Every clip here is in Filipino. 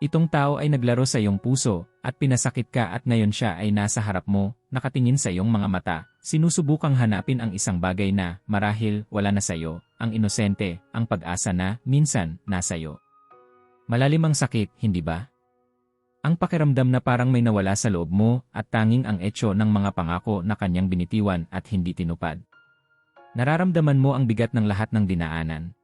Itong tao ay naglaro sa iyong puso, at pinasakit ka at ngayon siya ay nasa harap mo, nakatingin sa iyong mga mata, sinusubukang hanapin ang isang bagay na, marahil, wala na sa iyo, ang inosente, ang pag-asa na, minsan, nasa iyo. Malalim ang sakit, hindi ba? Ang pakiramdam na parang may nawala sa loob mo at tanging ang etyo ng mga pangako na kanyang binitiwan at hindi tinupad. Nararamdaman mo ang bigat ng lahat ng dinaanan,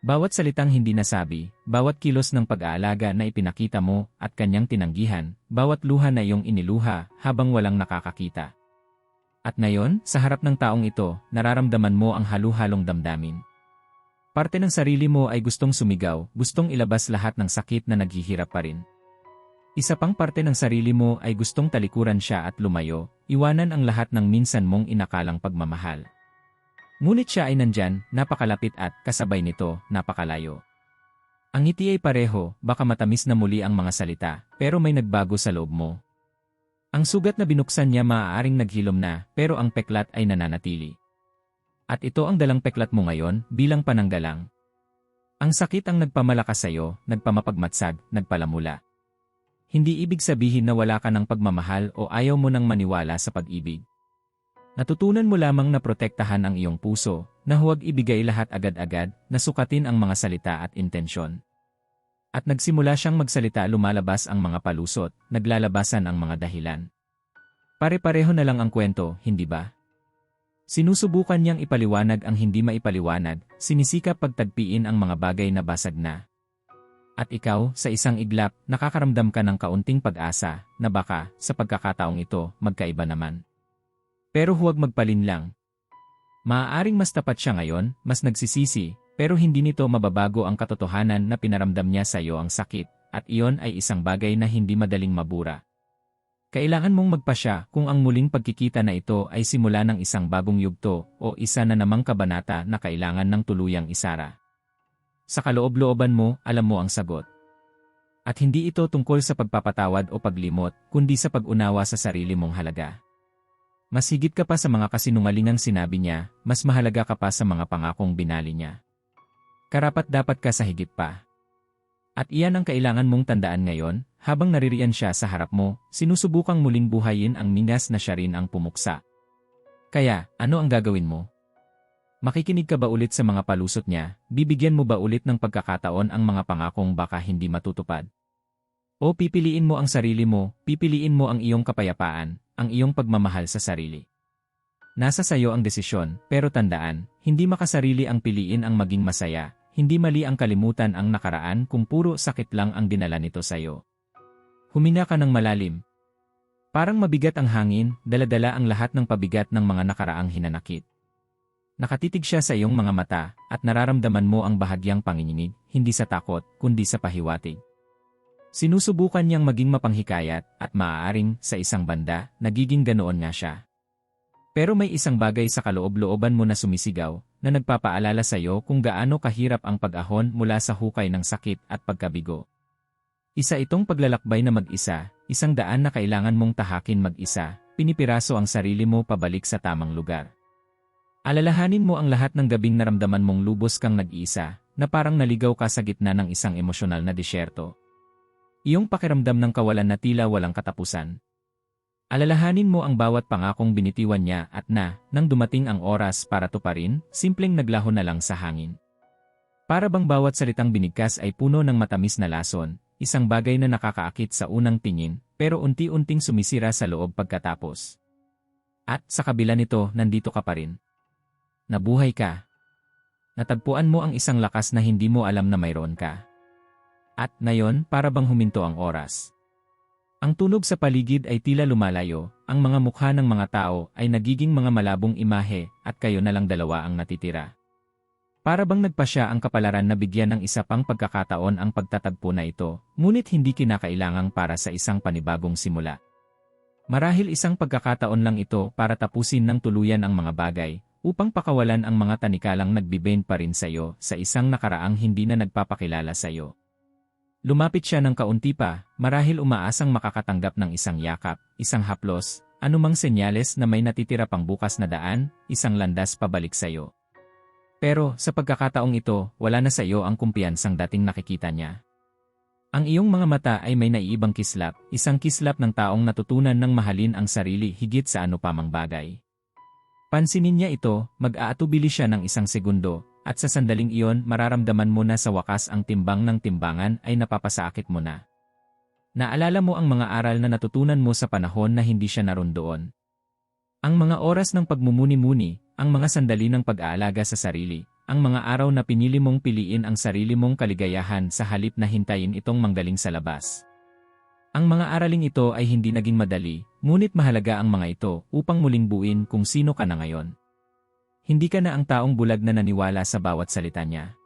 bawat salitang hindi nasabi, bawat kilos ng pag-aalaga na ipinakita mo at kanyang tinanggihan, bawat luha na iyong iniluha habang walang nakakakita. At ngayon, sa harap ng taong ito, nararamdaman mo ang halu-halong damdamin. Parte ng sarili mo ay gustong sumigaw, gustong ilabas lahat ng sakit na naghihirap pa rin. Isa pang parte ng sarili mo ay gustong talikuran siya at lumayo, iwanan ang lahat ng minsan mong inakalang pagmamahal. Ngunit siya ay nandyan, napakalapit at, kasabay nito, napakalayo. Ang ngiti ay pareho, baka matamis na muli ang mga salita, pero may nagbago sa loob mo. Ang sugat na binuksan niya maaaring naghilom na, pero ang peklat ay nananatili. At ito ang dalang peklat mo ngayon, bilang pananggalang. Ang sakit ang nagpamalakas sa iyo, nagpamapagmatsag, nagpalamula. Hindi ibig sabihin na wala ka ng pagmamahal o ayaw mo nang maniwala sa pag-ibig. Natutunan mo lamang na protektahan ang iyong puso, na huwag ibigay lahat agad-agad, na sukatin ang mga salita at intensyon. At nagsimula siyang magsalita lumalabas ang mga palusot, naglalabasan ang mga dahilan. Pare-pareho na lang ang kwento, hindi ba? Sinusubukan niyang ipaliwanag ang hindi maipaliwanag, sinisikap pagtagpiin ang mga bagay na basag na. At ikaw, sa isang iglap, nakakaramdam ka ng kaunting pag-asa, na baka, sa pagkakataong ito, magkaiba naman. Pero huwag magpalinlang. Maaaring mas tapat siya ngayon, mas nagsisisi, pero hindi nito mababago ang katotohanan na pinaramdam niya sa iyo ang sakit, at iyon ay isang bagay na hindi madaling mabura. Kailangan mong magpasya kung ang muling pagkikita na ito ay simula ng isang bagong yugto o isa na namang kabanata na kailangan ng tuluyang isara. Sa kaloob-looban mo, alam mo ang sagot. At hindi ito tungkol sa pagpapatawad o paglimot, kundi sa pag-unawa sa sarili mong halaga. Mas higit ka pa sa mga kasinungalingang sinabi niya, mas mahalaga ka pa sa mga pangakong binali niya. Karapat dapat ka sa higit pa. At iyan ang kailangan mong tandaan ngayon, habang naririyan siya sa harap mo, sinusubukang muling buhayin ang minas na siya rin ang pumuksa. Kaya, ano ang gagawin mo? Makikinig ka ba ulit sa mga palusot niya, bibigyan mo ba ulit ng pagkakataon ang mga pangakong baka hindi matutupad? O pipiliin mo ang sarili mo, pipiliin mo ang iyong kapayapaan, ang iyong pagmamahal sa sarili. Nasa sayo ang desisyon, pero tandaan, hindi makasarili ang piliin ang maging masaya, hindi mali ang kalimutan ang nakaraan kung puro sakit lang ang dinala nito sayo. Humina ka ng malalim. Parang mabigat ang hangin, daladala ang lahat ng pabigat ng mga nakaraang hinanakit. Nakatitig siya sa iyong mga mata, at nararamdaman mo ang bahagyang panginginig, hindi sa takot, kundi sa pahiwatig. Sinusubukan niyang maging mapanghikayat at maaaring sa isang banda, nagiging ganoon nga siya. Pero may isang bagay sa kaloob-looban mo na sumisigaw na nagpapaalala sa iyo kung gaano kahirap ang pag-ahon mula sa hukay ng sakit at pagkabigo. Isa itong paglalakbay na mag-isa, isang daan na kailangan mong tahakin mag-isa, pinipiraso ang sarili mo pabalik sa tamang lugar. Alalahanin mo ang lahat ng gabing naramdaman mong lubos kang nag-iisa, na parang naligaw ka sa gitna ng isang emosyonal na disyerto. Iyong pakiramdam ng kawalan na tila walang katapusan. Alalahanin mo ang bawat pangakong binitiwan niya at na, nang dumating ang oras para tuparin, simpleng naglaho na lang sa hangin. Para bang bawat salitang binigkas ay puno ng matamis na lason, isang bagay na nakakaakit sa unang tingin, pero unti-unting sumisira sa loob pagkatapos. At sa kabila nito, nandito ka pa rin. Nabuhay ka. Natagpuan mo ang isang lakas na hindi mo alam na mayroon ka. At ngayon, para bang huminto ang oras. Ang tunog sa paligid ay tila lumalayo, ang mga mukha ng mga tao ay nagiging mga malabong imahe at kayo na lang dalawa ang natitira. Para bang nagpasya ang kapalaran na bigyan ng isa pang pagkakataon ang pagtatagpo na ito, ngunit hindi kinakailangang para sa isang panibagong simula. Marahil isang pagkakataon lang ito para tapusin ng tuluyan ang mga bagay, upang pakawalan ang mga tanikalang nagbibend pa rin sa iyo sa isang nakaraang hindi na nagpapakilala sa iyo. Lumapit siya ng kaunti pa, marahil umaasang makakatanggap ng isang yakap, isang haplos, anumang senyales na may natitira pang bukas na daan, isang landas pabalik sa iyo. Pero, sa pagkakataong ito, wala na sa iyo ang kumpiyansang dating nakikita niya. Ang iyong mga mata ay may naiibang kislap, isang kislap ng taong natutunan ng mahalin ang sarili higit sa ano pa mang bagay. Pansinin niya ito, mag-aatubili siya ng isang segundo, at sa sandaling iyon mararamdaman mo na sa wakas ang timbang ng timbangan ay napapasakit mo na. Naalala mo ang mga aral na natutunan mo sa panahon na hindi siya naroon doon. Ang mga oras ng pagmumuni-muni, ang mga sandali ng pag-aalaga sa sarili, ang mga araw na pinili mong piliin ang sarili mong kaligayahan sa halip na hintayin itong manggaling sa labas. Ang mga araling ito ay hindi naging madali, ngunit mahalaga ang mga ito upang muling buuin kung sino ka na ngayon. Hindi ka na ang taong bulag na naniwala sa bawat salita niya.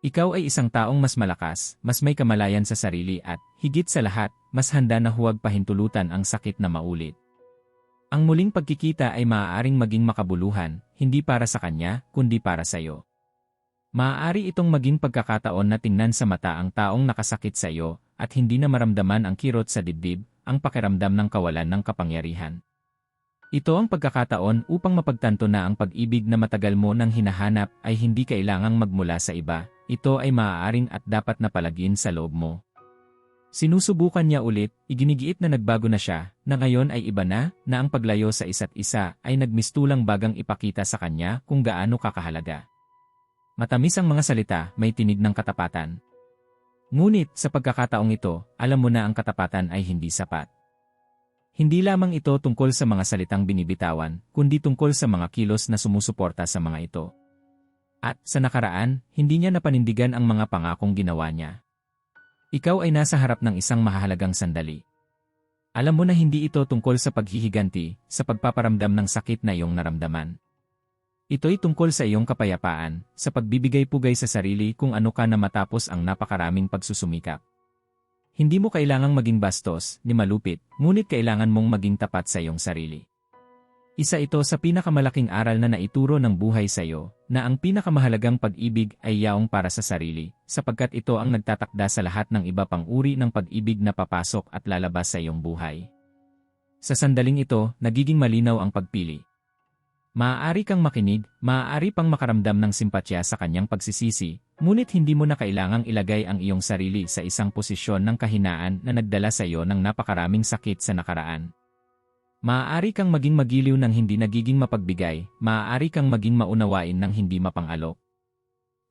Ikaw ay isang taong mas malakas, mas may kamalayan sa sarili at, higit sa lahat, mas handa na huwag pahintulutan ang sakit na maulit. Ang muling pagkikita ay maaaring maging makabuluhan, hindi para sa kanya, kundi para sa iyo. Maaari itong maging pagkakataon na tingnan sa mata ang taong nakasakit sa iyo at hindi na maramdaman ang kirot sa dibdib, ang pakiramdam ng kawalan ng kapangyarihan. Ito ang pagkakataon upang mapagtanto na ang pag-ibig na matagal mo nang hinahanap ay hindi kailangang magmula sa iba, ito ay maaaring at dapat na palagin sa loob mo. Sinusubukan niya ulit, iginigiit na nagbago na siya, na ngayon ay iba na, na ang paglayo sa isa't isa ay nagmistulang bagang ipakita sa kanya kung gaano kakahalaga. Matamis ang mga salita, may tinig ng katapatan. Ngunit, sa pagkakataong ito, alam mo na ang katapatan ay hindi sapat. Hindi lamang ito tungkol sa mga salitang binibitawan, kundi tungkol sa mga kilos na sumusuporta sa mga ito. At, sa nakaraan, hindi niya napanindigan ang mga pangakong ginawa niya. Ikaw ay nasa harap ng isang mahalagang sandali. Alam mo na hindi ito tungkol sa paghihiganti, sa pagpaparamdam ng sakit na iyong naramdaman. Ito'y tungkol sa iyong kapayapaan, sa pagbibigay-pugay sa sarili kung ano ka na matapos ang napakaraming pagsusumikap. Hindi mo kailangang maging bastos, ni malupit, ngunit kailangan mong maging tapat sa iyong sarili. Isa ito sa pinakamalaking aral na naituro ng buhay sa iyo, na ang pinakamahalagang pag-ibig ay yaong para sa sarili, sapagkat ito ang nagtatakda sa lahat ng iba pang uri ng pag-ibig na papasok at lalabas sa iyong buhay. Sa sandaling ito, nagiging malinaw ang pagpili. Maaari kang makinig, maaari pang makaramdam ng simpatya sa kanyang pagsisisi, ngunit hindi mo na kailangang ilagay ang iyong sarili sa isang posisyon ng kahinaan na nagdala sa iyo ng napakaraming sakit sa nakaraan. Maaari kang maging magiliw ng hindi nagiging mapagbigay, maaari kang maging maunawain ng hindi mapangalok.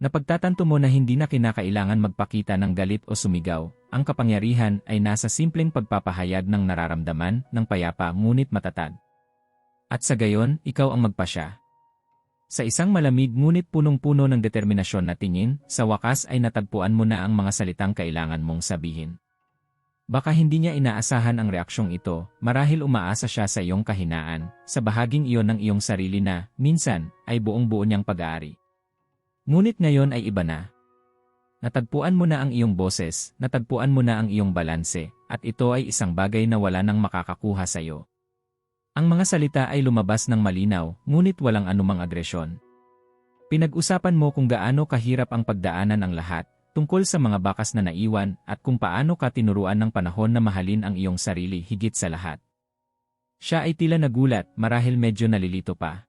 Napagtatanto mo na hindi na kinakailangan magpakita ng galit o sumigaw, ang kapangyarihan ay nasa simpleng pagpapahayag ng nararamdaman ng payapa ngunit matatag. At sa gayon, ikaw ang magpasya. Sa isang malamig ngunit punong-puno ng determinasyon na tingin, sa wakas ay natagpuan mo na ang mga salitang kailangan mong sabihin. Baka hindi niya inaasahan ang reaksyong ito, marahil umaasa siya sa iyong kahinaan, sa bahaging iyon ng iyong sarili na, minsan, ay buong-buo niyang pag-aari. Ngunit ngayon ay iba na. Natagpuan mo na ang iyong boses, natagpuan mo na ang iyong balanse, at ito ay isang bagay na wala nang makakakuha sa iyo. Ang mga salita ay lumabas ng malinaw, ngunit walang anumang agresyon. Pinag-usapan mo kung gaano kahirap ang pagdaanan ang lahat, tungkol sa mga bakas na naiwan at kung paano ka tinuruan ng panahon na mahalin ang iyong sarili higit sa lahat. Siya ay tila nagulat, marahil medyo nalilito pa.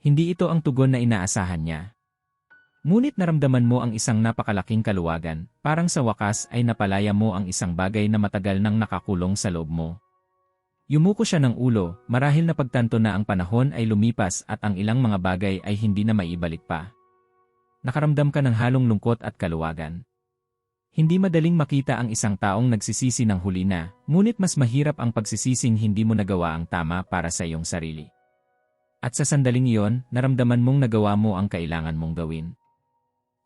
Hindi ito ang tugon na inaasahan niya. Ngunit naramdaman mo ang isang napakalaking kaluwagan, parang sa wakas ay napalaya mo ang isang bagay na matagal nang nakakulong sa loob mo. Yumuko siya ng ulo, marahil na pagtanto na ang panahon ay lumipas at ang ilang mga bagay ay hindi na maibalik pa. Nakaramdam ka ng halong lungkot at kaluwagan. Hindi madaling makita ang isang taong nagsisisi ng huli na, ngunit mas mahirap ang pagsisising hindi mo nagawa ang tama para sa iyong sarili. At sa sandaling iyon, naramdaman mong nagawa mo ang kailangan mong gawin.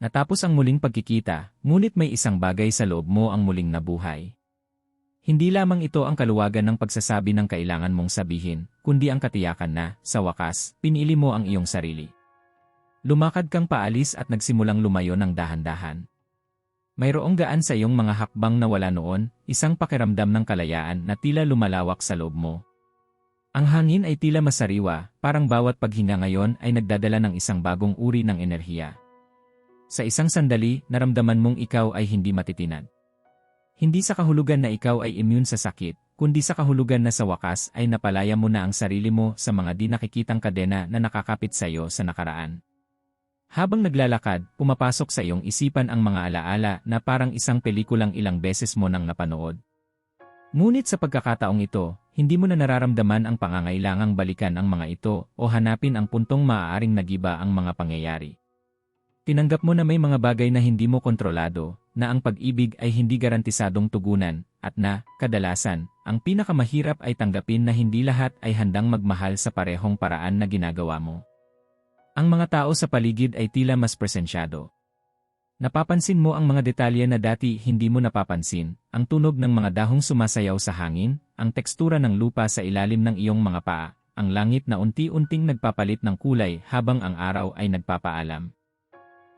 Natapos ang muling pagkikita, ngunit may isang bagay sa loob mo ang muling nabuhay. Hindi lamang ito ang kaluwagan ng pagsasabi ng kailangan mong sabihin, kundi ang katiyakan na, sa wakas, pinili mo ang iyong sarili. Lumakad kang paalis at nagsimulang lumayo ng dahan-dahan. Mayroong gaan sa iyong mga hakbang na wala noon, isang pakiramdam ng kalayaan na tila lumalawak sa loob mo. Ang hangin ay tila masariwa, parang bawat paghinga ngayon ay nagdadala ng isang bagong uri ng enerhiya. Sa isang sandali, naramdaman mong ikaw ay hindi matitinad. Hindi sa kahulugan na ikaw ay immune sa sakit, kundi sa kahulugan na sa wakas ay napalaya mo na ang sarili mo sa mga di nakikitang kadena na nakakapit sa iyo sa nakaraan. Habang naglalakad, pumapasok sa iyong isipan ang mga alaala na parang isang pelikulang ilang beses mo nang napanood. Ngunit sa pagkakataong ito, hindi mo na nararamdaman ang pangangailangang balikan ang mga ito o hanapin ang puntong maaaring nagiba ang mga pangyayari. Tinanggap mo na may mga bagay na hindi mo kontrolado, na ang pag-ibig ay hindi garantisadong tugunan, at na, kadalasan, ang pinakamahirap ay tanggapin na hindi lahat ay handang magmahal sa parehong paraan na ginagawa mo. Ang mga tao sa paligid ay tila mas presensyado, Napapansin mo ang mga detalye na dati hindi mo napapansin, ang tunog ng mga dahong sumasayaw sa hangin, ang tekstura ng lupa sa ilalim ng iyong mga paa, ang langit na unti-unting nagpapalit ng kulay habang ang araw ay nagpapaalam.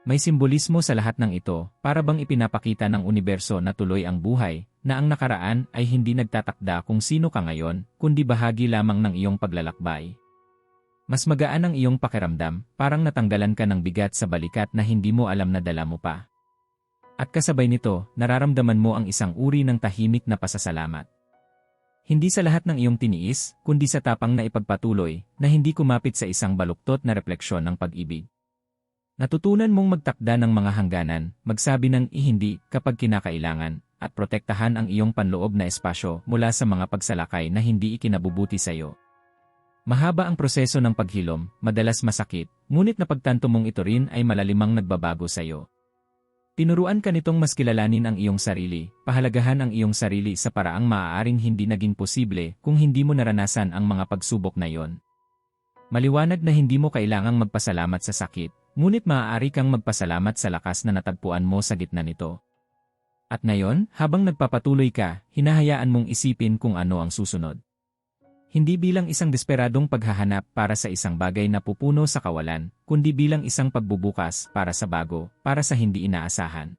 May simbolismo sa lahat ng ito, para bang ipinapakita ng universo na tuloy ang buhay, na ang nakaraan ay hindi nagtatakda kung sino ka ngayon, kundi bahagi lamang ng iyong paglalakbay. Mas magaan ang iyong pakiramdam, parang natanggalan ka ng bigat sa balikat na hindi mo alam na dala mo pa. At kasabay nito, nararamdaman mo ang isang uri ng tahimik na pasasalamat. Hindi sa lahat ng iyong tiniis, kundi sa tapang na ipagpatuloy, na hindi kumapit sa isang baluktot na refleksyon ng pag-ibig. Natutunan mong magtakda ng mga hangganan, magsabi ng ihindi kapag kinakailangan, at protektahan ang iyong panloob na espasyo mula sa mga pagsalakay na hindi ikinabubuti sa iyo. Mahaba ang proseso ng paghilom, madalas masakit, ngunit napagtanto mong ito rin ay malalimang nagbabago sa iyo. Tinuruan ka nitong mas kilalanin ang iyong sarili, pahalagahan ang iyong sarili sa paraang maaaring hindi naging posible kung hindi mo naranasan ang mga pagsubok na iyon. Maliwanag na hindi mo kailangang magpasalamat sa sakit, ngunit maaari kang magpasalamat sa lakas na natagpuan mo sa gitna nito. At ngayon, habang nagpapatuloy ka, hinahayaan mong isipin kung ano ang susunod. Hindi bilang isang desperadong paghahanap para sa isang bagay na pupuno sa kawalan, kundi bilang isang pagbubukas para sa bago, para sa hindi inaasahan.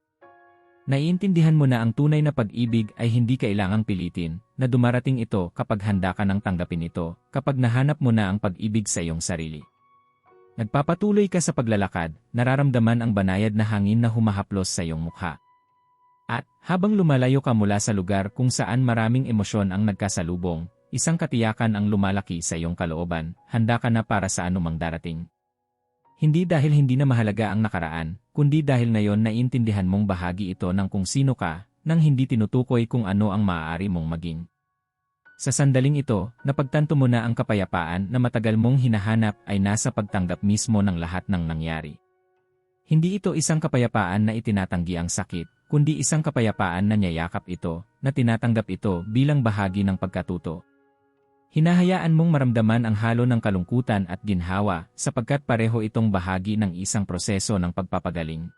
Naiintindihan mo na ang tunay na pag-ibig ay hindi kailangang pilitin, na dumarating ito kapag handa ka ng tanggapin ito, kapag nahanap mo na ang pag-ibig sa iyong sarili. Nagpapatuloy ka sa paglalakad, nararamdaman ang banayad na hangin na humahaplos sa iyong mukha. At, habang lumalayo ka mula sa lugar kung saan maraming emosyon ang nagkasalubong, Isang katiyakan ang lumalaki sa iyong kalooban, handa ka na para sa anumang darating. Hindi dahil hindi na mahalaga ang nakaraan, kundi dahil ngayon naiintindihan mong bahagi ito ng kung sino ka, nang hindi tinutukoy kung ano ang maaari mong maging. Sa sandaling ito, napagtanto mo na ang kapayapaan na matagal mong hinahanap ay nasa pagtanggap mismo ng lahat ng nangyari. Hindi ito isang kapayapaan na itinatanggi ang sakit, kundi isang kapayapaan na niyayakap ito, na tinatanggap ito bilang bahagi ng pagkatuto. Hinahayaan mong maramdaman ang halo ng kalungkutan at ginhawa sapagkat pareho itong bahagi ng isang proseso ng pagpapagaling.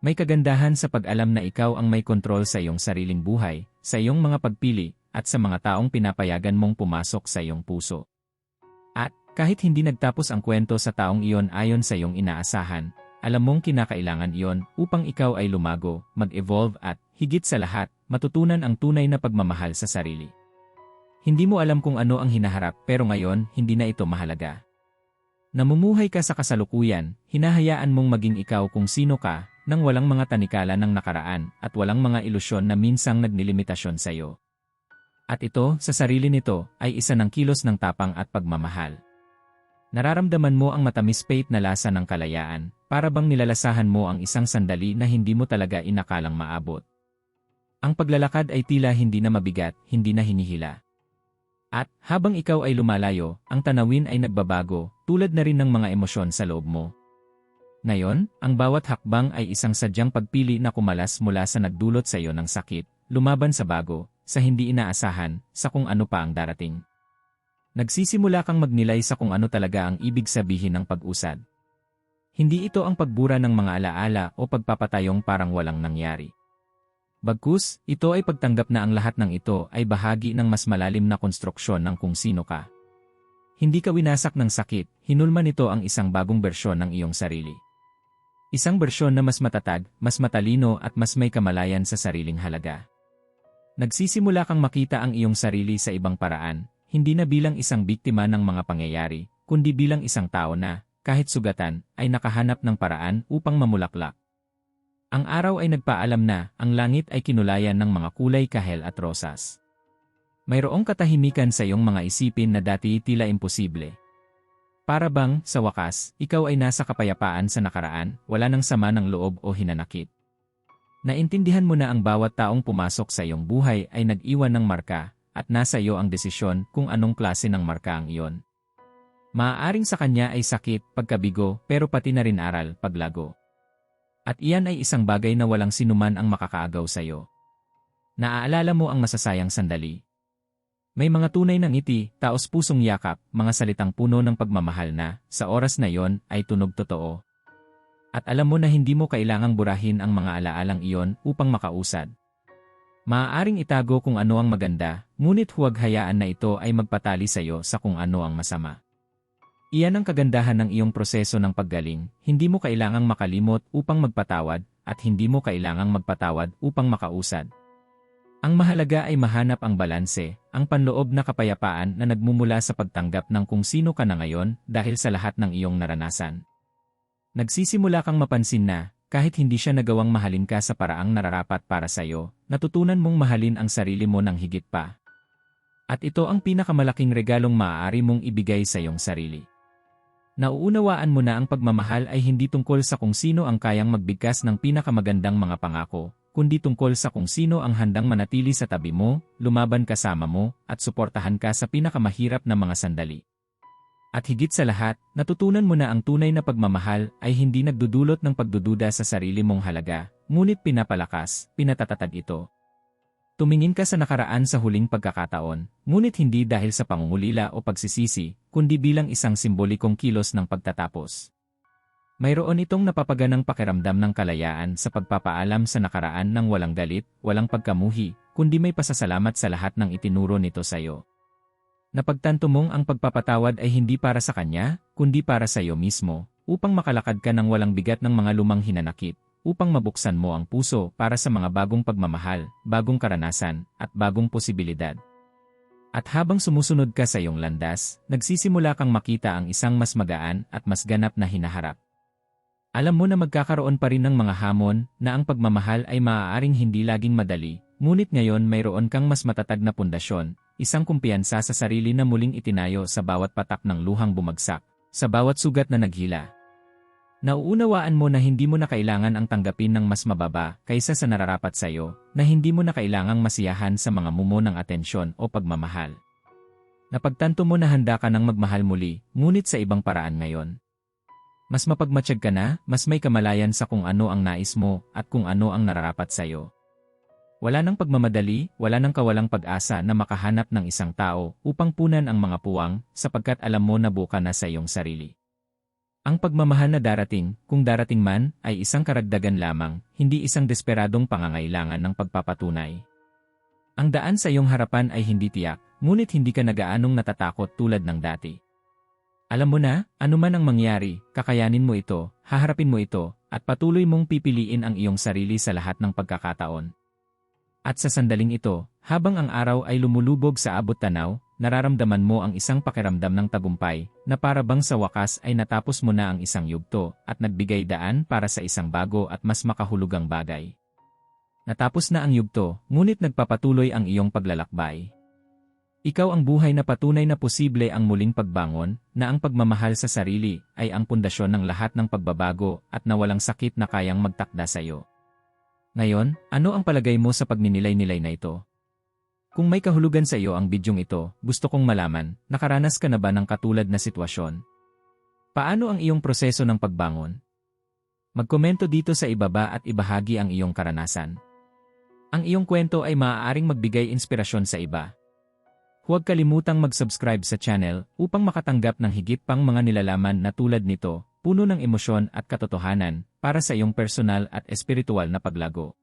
May kagandahan sa pag-alam na ikaw ang may kontrol sa iyong sariling buhay, sa iyong mga pagpili, at sa mga taong pinapayagan mong pumasok sa iyong puso. At, kahit hindi nagtapos ang kwento sa taong iyon ayon sa iyong inaasahan, alam mong kinakailangan iyon upang ikaw ay lumago, mag-evolve at, higit sa lahat, matutunan ang tunay na pagmamahal sa sarili. Hindi mo alam kung ano ang hinaharap pero ngayon hindi na ito mahalaga. Namumuhay ka sa kasalukuyan, hinahayaan mong maging ikaw kung sino ka, nang walang mga tanikala ng nakaraan at walang mga ilusyon na minsang nagnilimitasyon sa iyo. At ito, sa sarili nito, ay isa ng kilos ng tapang at pagmamahal. Nararamdaman mo ang matamis pait na lasa ng kalayaan, para bang nilalasahan mo ang isang sandali na hindi mo talaga inakalang maabot. Ang paglalakad ay tila hindi na mabigat, hindi na hinihila. At, habang ikaw ay lumalayo, ang tanawin ay nagbabago, tulad na rin ng mga emosyon sa loob mo. Ngayon, ang bawat hakbang ay isang sadyang pagpili na kumalas mula sa nagdulot sa iyo ng sakit, lumaban sa bago, sa hindi inaasahan, sa kung ano pa ang darating. Nagsisimula kang magnilay sa kung ano talaga ang ibig sabihin ng pag-usad. Hindi ito ang pagbura ng mga alaala o pagpapatayong parang walang nangyari. Bagkus, ito ay pagtanggap na ang lahat ng ito ay bahagi ng mas malalim na konstruksyon ng kung sino ka. Hindi ka winasak ng sakit, hinulma nito ang isang bagong bersyon ng iyong sarili. Isang bersyon na mas matatag, mas matalino at mas may kamalayan sa sariling halaga. Nagsisimula kang makita ang iyong sarili sa ibang paraan, hindi na bilang isang biktima ng mga pangyayari, kundi bilang isang tao na, kahit sugatan, ay nakahanap ng paraan upang mamulaklak. Ang araw ay nagpaalam na ang langit ay kinulayan ng mga kulay kahel at rosas. Mayroong katahimikan sa iyong mga isipin na dati tila imposible. Para bang, sa wakas, ikaw ay nasa kapayapaan sa nakaraan, wala nang sama ng loob o hinanakit. Naintindihan mo na ang bawat taong pumasok sa iyong buhay ay nag-iwan ng marka, at nasa iyo ang desisyon kung anong klase ng marka ang iyon. Maaaring sa kanya ay sakit, pagkabigo, pero pati na rin aral, paglago. At iyan ay isang bagay na walang sinuman ang makakaagaw sa iyo. Naaalala mo ang masasayang sandali. May mga tunay ng ngiti, taos pusong yakap, mga salitang puno ng pagmamahal na, sa oras na yon, ay tunog totoo. At alam mo na hindi mo kailangang burahin ang mga alaalang iyon upang makausad. Maaaring itago kung ano ang maganda, ngunit huwag hayaan na ito ay magpatali sa iyo sa kung ano ang masama. Iyan ang kagandahan ng iyong proseso ng paggaling, hindi mo kailangang makalimot upang magpatawad, at hindi mo kailangang magpatawad upang makausad. Ang mahalaga ay mahanap ang balanse, ang panloob na kapayapaan na nagmumula sa pagtanggap ng kung sino ka na ngayon dahil sa lahat ng iyong naranasan. Nagsisimula kang mapansin na, kahit hindi siya nagawang mahalin ka sa paraang nararapat para sa iyo, natutunan mong mahalin ang sarili mo ng higit pa. At ito ang pinakamalaking regalong maaari mong ibigay sa iyong sarili. Nauunawaan mo na ang pagmamahal ay hindi tungkol sa kung sino ang kayang magbigkas ng pinakamagandang mga pangako, kundi tungkol sa kung sino ang handang manatili sa tabi mo, lumaban kasama mo, at suportahan ka sa pinakamahirap na mga sandali. At higit sa lahat, natutunan mo na ang tunay na pagmamahal ay hindi nagdudulot ng pagdududa sa sarili mong halaga, ngunit pinapalakas, pinatatatag ito. Tumingin ka sa nakaraan sa huling pagkakataon, ngunit hindi dahil sa pangungulila o pagsisisi, kundi bilang isang simbolikong kilos ng pagtatapos. Mayroon itong napapaganang pakiramdam ng kalayaan sa pagpapaalam sa nakaraan ng walang galit, walang pagkamuhi, kundi may pasasalamat sa lahat ng itinuro nito sa iyo. Napagtanto mong ang pagpapatawad ay hindi para sa kanya, kundi para sa iyo mismo, upang makalakad ka ng walang bigat ng mga lumang hinanakit, upang mabuksan mo ang puso para sa mga bagong pagmamahal, bagong karanasan, at bagong posibilidad. At habang sumusunod ka sa iyong landas, nagsisimula kang makita ang isang mas magaan at mas ganap na hinaharap. Alam mo na magkakaroon pa rin ng mga hamon na ang pagmamahal ay maaaring hindi laging madali, ngunit ngayon mayroon kang mas matatag na pundasyon, isang kumpiyansa sa sarili na muling itinayo sa bawat patak ng luhang bumagsak, sa bawat sugat na naghila, Nauunawaan mo na hindi mo na kailangan ang tanggapin ng mas mababa kaysa sa nararapat sa iyo, na hindi mo na kailangang masiyahan sa mga mumo ng atensyon o pagmamahal. Napagtanto mo na handa ka ng magmahal muli, ngunit sa ibang paraan ngayon. Mas mapagmatsyag ka na, mas may kamalayan sa kung ano ang nais mo at kung ano ang nararapat sa iyo. Wala nang pagmamadali, wala nang kawalang pag-asa na makahanap ng isang tao upang punan ang mga puwang sapagkat alam mo na buka na sa iyong sarili. Ang pagmamahal na darating, kung darating man, ay isang karagdagan lamang, hindi isang desperadong pangangailangan ng pagpapatunay. Ang daan sa iyong harapan ay hindi tiyak, ngunit hindi ka nagaanong natatakot tulad ng dati. Alam mo na, anuman ang mangyari, kakayanin mo ito, haharapin mo ito, at patuloy mong pipiliin ang iyong sarili sa lahat ng pagkakataon. At sa sandaling ito, habang ang araw ay lumulubog sa abot tanaw, nararamdaman mo ang isang pakiramdam ng tagumpay, na para bang sa wakas ay natapos mo na ang isang yugto at nagbigay daan para sa isang bago at mas makahulugang bagay. Natapos na ang yugto, ngunit nagpapatuloy ang iyong paglalakbay. Ikaw ang buhay na patunay na posible ang muling pagbangon, na ang pagmamahal sa sarili ay ang pundasyon ng lahat ng pagbabago at na walang sakit na kayang magtakda sa iyo. Ngayon, ano ang palagay mo sa pagninilay-nilay na ito? Kung may kahulugan sa iyo ang bidyong ito, gusto kong malaman, nakaranas ka na ba ng katulad na sitwasyon? Paano ang iyong proseso ng pagbangon? Magkomento dito sa ibaba at ibahagi ang iyong karanasan. Ang iyong kwento ay maaaring magbigay inspirasyon sa iba. Huwag kalimutang mag-subscribe sa channel upang makatanggap ng higit pang mga nilalaman na tulad nito, puno ng emosyon at katotohanan para sa iyong personal at espiritual na paglago.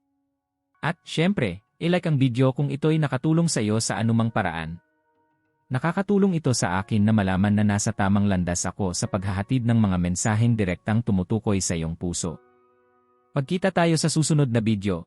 At, syempre, I-like ang video kung ito'y nakatulong sa iyo sa anumang paraan. Nakakatulong ito sa akin na malaman na nasa tamang landas ako sa paghahatid ng mga mensaheng direktang tumutukoy sa iyong puso. Pagkita tayo sa susunod na video.